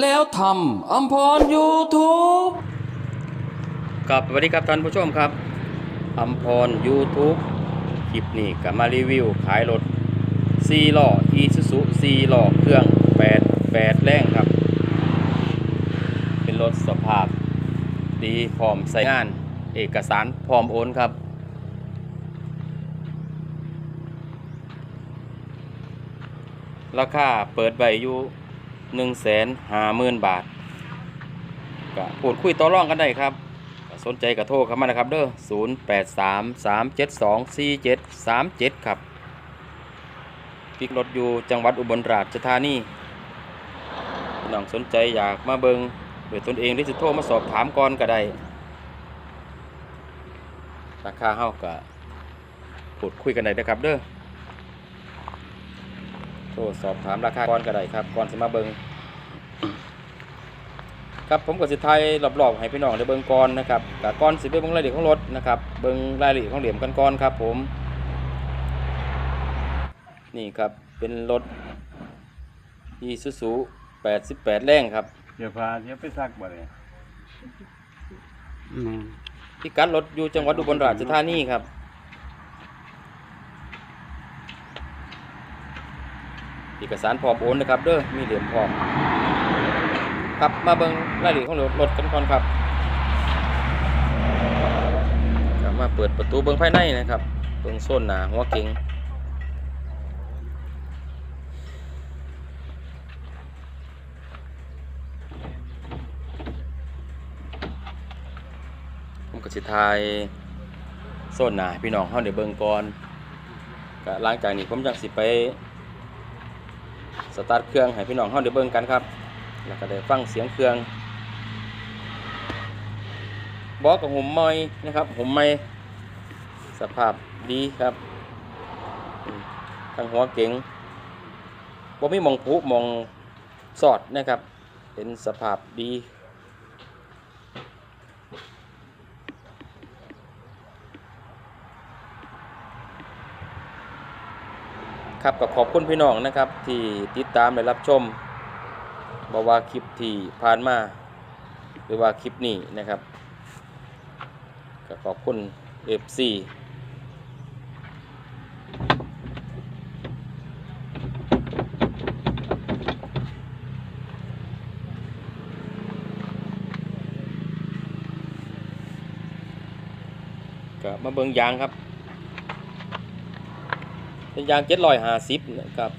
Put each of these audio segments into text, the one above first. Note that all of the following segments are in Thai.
แล้วทำอัมพรยูทูบกับสวัสดีครับท่านผู้ชมครับอัมพร YouTube คลิปนี้ก็มารีวิว ขายรถ4ล้อ Isuzu 4ล้อเครื่อง8 8แรงครับ เป็นรถสภาพ ดีพร้อมใช้งาน เอกสารพร้อมโอนครับราคาเปิดใบอยู่ 150,000บาทก็พูดคุยต่อรองกันได้ครับสนใจก็โทรเข้ามานะครับเด้อ0 8 3 3 7 2 4 7 3 7ครับพิกรถอยู่จังหวัดอุบลราชธานีน้องสนใจอยากมาเบิงด้วยตนเองหรือจะโทรมาสอบถามก่อนก็ได้ราคาเฮาก็พูดคุยกันได้นะครับเด้อ โทรสอบถามราคาก่อนก็ได้ครับก่อนสิมาเบิงครับผมก็สิไทยรอบๆให้พี่น้องได้เบิ่งก่อนนะครับกก่อนสิไปเบิ่งรายละเอียดของรถนะครับเบิ่งรายละเอียดของเหลี่ยมกันก่อนครับผมนี่ครับเป็นรถ Isuzu 88แรงครับเดี๋ยวพาเดี๋ยวไปซักบ่เลยพิกัดรถอยู่จังหวัดอุบลราชธานีครับ เอกสารพร้อมโอนนะครับเด้อมีเหลี่ยมพร้อมครับมาเบิ่งรายละเอียดของรถกันก่อนครับครับมาเปิดประตูเบิ่งภายในนะครับเบิ่งโซนหนาหัวเก๋งผมก็สิทายโซนหนาพี่น้องเฮาได้เบิ่งก่อนก็หลังจากนี้ผมจังสิไป สตาร์ทเครื่องให้พี่น้องเฮาได้เบิ่งกันครับแล้วก็ได้ฟังเสียงเครื่องบอกกับหุ่มไม้นะครับหุ่มไม้สภาพดีครับทางหัวเก๋งบ่มีมองผุมองสอดนะครับเป็นสภาพดี ครับก็ขอบคุณพี่น้องนะครับ ที่ติดตามและรับชมบว่าคลิปที่ผ่านมา หรือว่าคลิปนี้นะครับก็ขอบคุณ FC ก็มาเบิ่งยางครับ เป็นยาง750นะครับ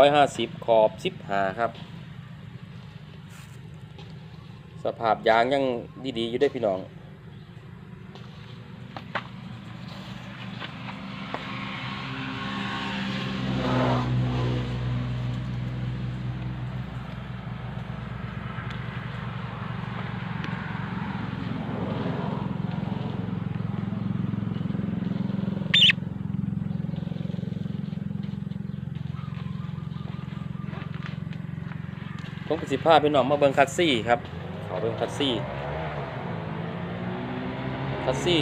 750ขอบ15ครับ สภาพยางยังดีๆอยู่ได้พี่น้อง ผมกสิภาพพี่น้องมาเบิ่งคัสซี่ครับขอเบิ่งคัสซี่คัสซี่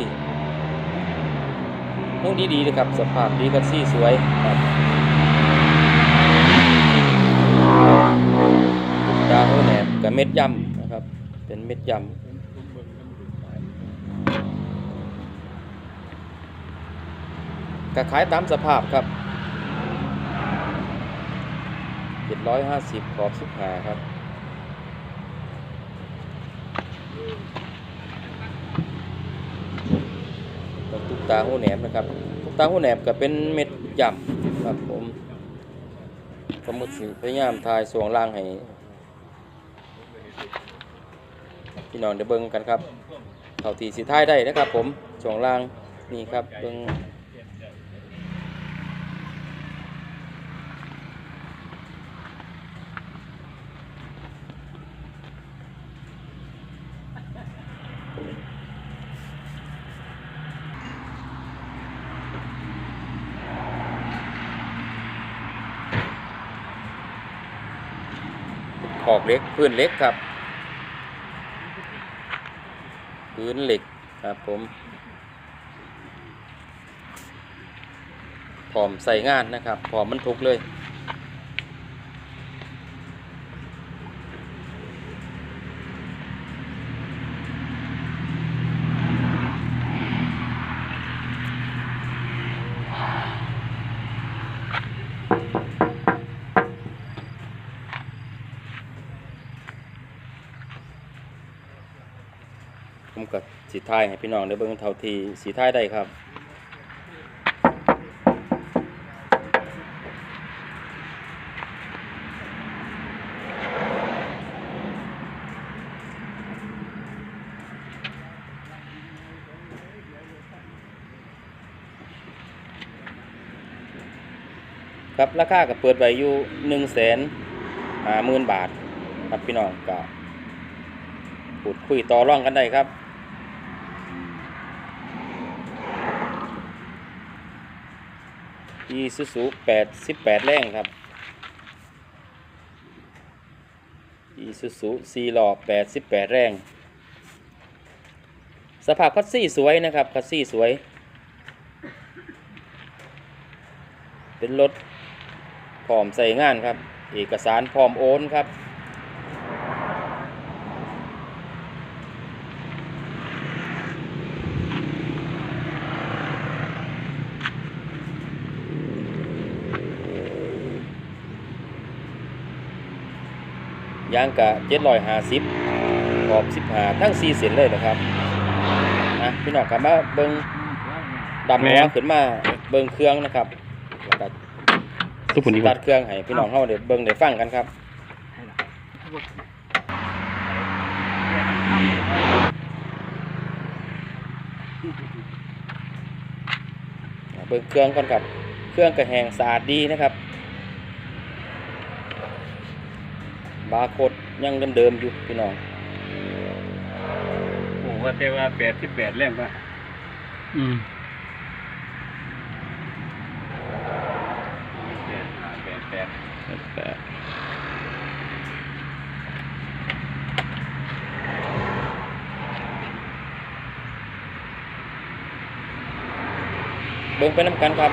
ต้องดีๆเลยครับ สภาพดีคัสซี่สวยครับดาวแหนบกับเม็ดยำนะครับ เป็นเม็ดยำก็ขายตามสภาพครับ เจ็ดร้อยห้าสิบขอบสิบหาครับตุ๊กตาหูแหนมนะครับตุ๊กตาหูแหนมก็เป็นเม็ดย่ำครับผมผมก็สิพยายามทายสวงล่างให้พี่น้องเดี๋ยวเบิ่งกันครับเท่าที่สิท้ายได้นะครับผมสวงล่างนี่ครับเบิ่ง ขอบเล็กพื้นเล็กครับ พื้นเหล็กครับผมพร้อมใส่งานนะครับพร้อมบรรทุกเลย ก็ สีทายให้พี่น้องได้เบิ่งเท่าทีสีทายได้ครับ ครับราคาก็เปิดไว้อยู่หนึ่งแสนห้าหมื่นบาท ครับพี่น้องก็พูดคุยต่อร่องกันได้ครับ อีซูซูแปดสิบแปดแรงครับอีซูซูซีหล่อแปดสิบแปดแรง สภาพคัสซี่สวยนะครับคัสซี่สวย เป็นรถพร้อมใส่งานครับ เอกสารพร้อมโอนครับ ยางกะเจ็ดร้อยห้าสิบขอบสิบห้าทั้งสี่เส้นเลยนะครับนะพี่น้องครับมาเบิงดำหัวขึ้นมาเบิงเครื่องนะครับแล้วก็ทุกคนดีกตัว่าดเครื่องให้พี่น้องเข้าเดี๋ยวเบิงเดี๋ยวฟังกันครับอ่าเบิงเครื่องก่อนครับ เครื่องกระแหงสะอาดดีนะครับ บาร์โคดยังเดิมๆอยู่พี่น้องโอ้ว่าแต่ว่าแปดสิบแปดแรงป่ะอืมแปดห้าแปดแปดแต่เบิ่งไปน้ำกันครับ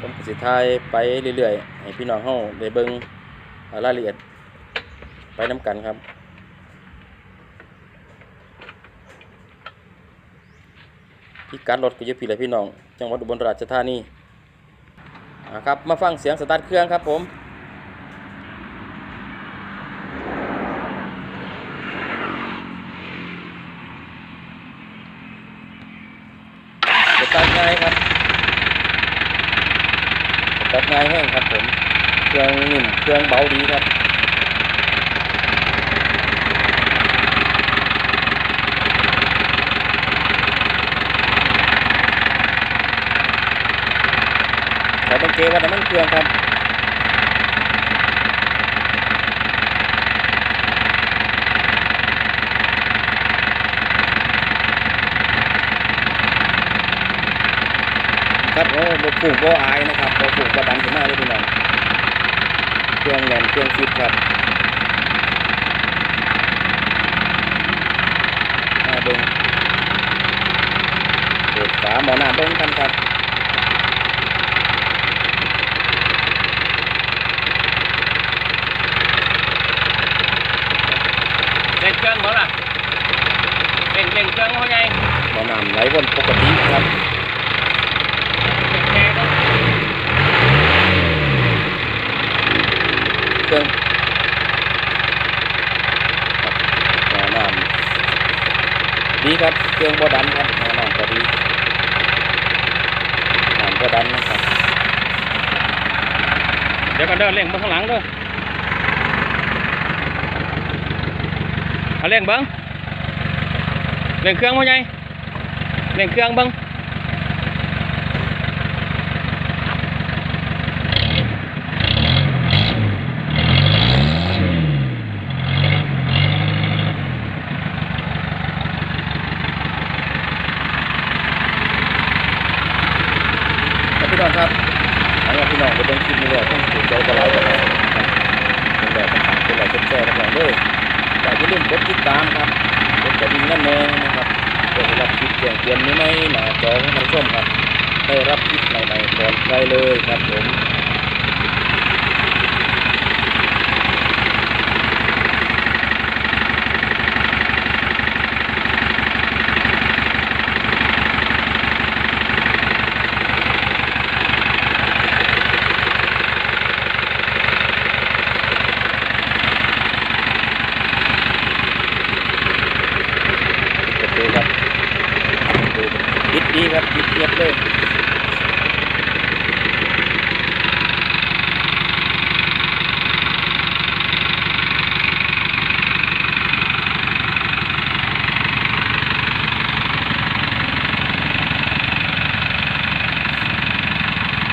ผมก็สิทายไปเรื่อยๆให้พี่น้องเฮาได้เบิ่ง รายละเอียดไปน้ำกันครับพี่กัดรถก็อยู่พี่แหละพี่น้อง จังหวัดอุบลราชธานีอ่าครับ มาฟังเสียงสตาร์ทเครื่องครับผมสตาร์ทง่ายครับสตาร์ทง่ายแห้งครับผม เครื่องนิ่มเครื่องเบาดีครับแต่ต้องเกว่าน้ำมันเครื่องครับครับโอ้บผูกบ่อายนะครับบผูกบ่ดันขึ้นมาเลยพี่น้อง รื่องแน่นเครื่องฟิตครับมาเบิ้งเปิดฝาหมอน้ำเบิ้งกันครับเร่งเครื่องเขาล่ะเร่งเร่งเครื่องเขาไงหมอน้ำไหลวนปกติครับ แค่ก็ เครื่องน้ำดีครับเครื่องบดันครับน้ำก็ดีน้ำบ่ดันนะครับเดี๋ยวกันเด้อเร่งมาข้างหลังเด้อเอาเร่งเบิ้งเร่งเครื่องเขาไงเร่งเครื่องเบิ้ง ครับพี่น้องครับเอาล่ะพี่ น้องไปเบิ่งคลิปนี้แล้วต้องถูกใจกับเรากับเราครับเป็นแบบต่างเป็นอะไรเป็นแชร์ต่างๆเลยแต่อย่าลืมกดติดตามครับกดกระดิ่งนั่นเองนะครับเพื่อได้รับคลิปแจ้งเตือนใหม่ๆหน้าจอของท่านผู้ชมครับได้รับคลิปใหม่ๆก่อนใครเลยครับผม อียดเลย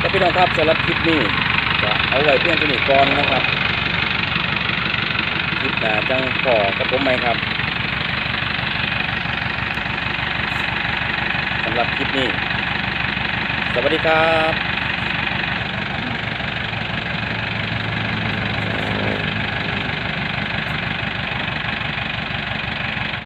ก็พี่น้องครับสำหรับคลิปนี้จะเอาไว้เพียงเท่านี้ก่อนนะครับ คลิปหน้าจังขอกับผมไหมครับสำ หรับคลิปนี้ สวัสดีครับ